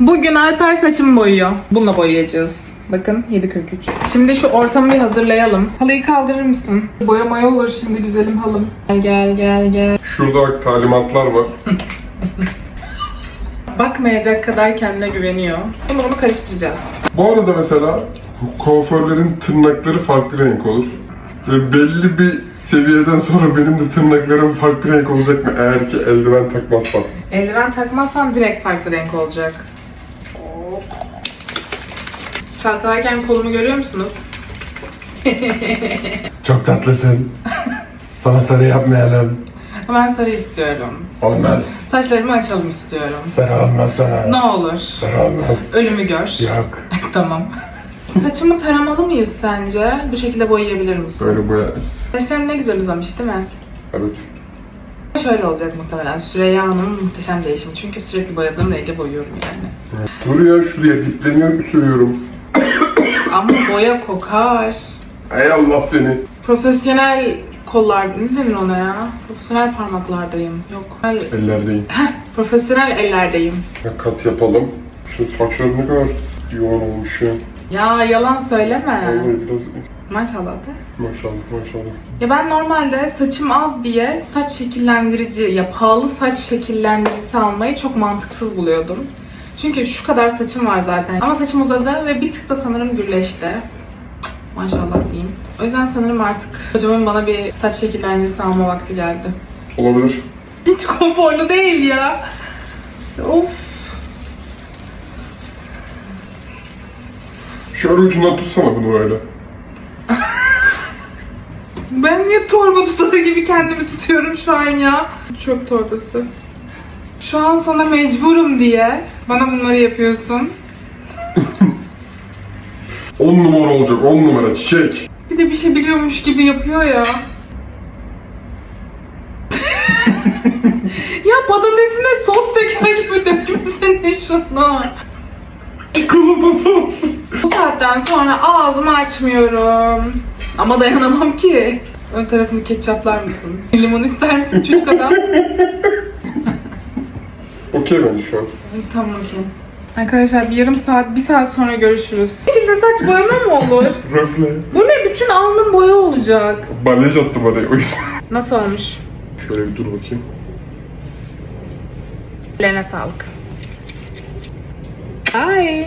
Bugün Alper saçımı boyuyor. Bununla boyayacağız. Bakın 7.43. Şimdi şu ortamı bir hazırlayalım. Halıyı kaldırır mısın? Boyamaya olur şimdi güzelim halım. Gel gel gel gel. Şurada talimatlar var. Bakmayacak kadar kendine güveniyor. Bunu bunu karıştıracağız. Bu arada mesela kuaförlerin tırnakları farklı renk olur. Ve belli bir seviyeden sonra benim de tırnaklarım farklı renk olacak mı eğer ki eldiven takmazsam. Eldiven takmazsan direkt farklı renk olacak. Çalkalarken kolumu görüyor musunuz? Çok tatlısın. Sana sarı yapmayalım. Ben sarı istiyorum. Olmaz. Saçlarımı açalım istiyorum. Sarı olmaz sana. Ne olur. Sarı olmaz. Ölümü gör. Yok. tamam. Saçımı taramalı mıyız sence? Bu şekilde boyayabilir misin? Böyle boyarız. Saçlarım ne güzel uzamış değil mi? Evet. Şöyle olacak muhtemelen. Süreyya Hanım'ın muhteşem değişimi. Çünkü sürekli boyadığım renge boyuyorum yani. Dur ya şuraya dipleniyor sürüyorum. Ama boya kokar. Ey Allah seni. Profesyonel kollar ne denir ona ya? Profesyonel parmaklardayım. Yok. Profesyonel, Ellerdeyim. Profesyonel ellerdeyim. Ya kat yapalım. Şu saçlar ne kadar yoğun olmuş ya. Ya yalan söyleme. Vallahi biraz Maşallah de. maşallah maşallah. Ya ben normalde saçım az diye saç şekillendirici ya pahalı saç şekillendiricisi almayı çok mantıksız buluyordum. Çünkü şu kadar saçım var zaten. Ama saçım uzadı ve bir tık da sanırım gürleşti. Maşallah diyeyim. O yüzden sanırım artık hocamın bana bir saç şekillendiricisi alma vakti geldi. Olabilir. Hiç konforlu değil ya. Of. Şöyle ucundan tutsana bunu böyle. Ben niye torba tutar gibi kendimi tutuyorum şu an ya? Çöp torbası. Şu an sana mecburum diye bana bunları yapıyorsun. 10 numara olacak 10 numara çiçek. Bir de bir şey biliyormuş gibi yapıyor ya. ya patatesine sos döker gibi dökmesene şunu. Çikolata sos. Saatten sonra ağzımı açmıyorum. Ama dayanamam ki. Ön tarafını ketçaplar mısın? Limon ister misin çocuk adam? Okey bence şu an. tamam okey. Arkadaşlar bir yarım saat, bir saat sonra görüşürüz. Bu şekilde saç boyama mı olur? Röfle. Bu ne? Bütün alnım boya olacak. Balyaj attım oraya o yüzden. Nasıl olmuş? Şöyle bir dur bakayım. Ellerine sağlık. Ay.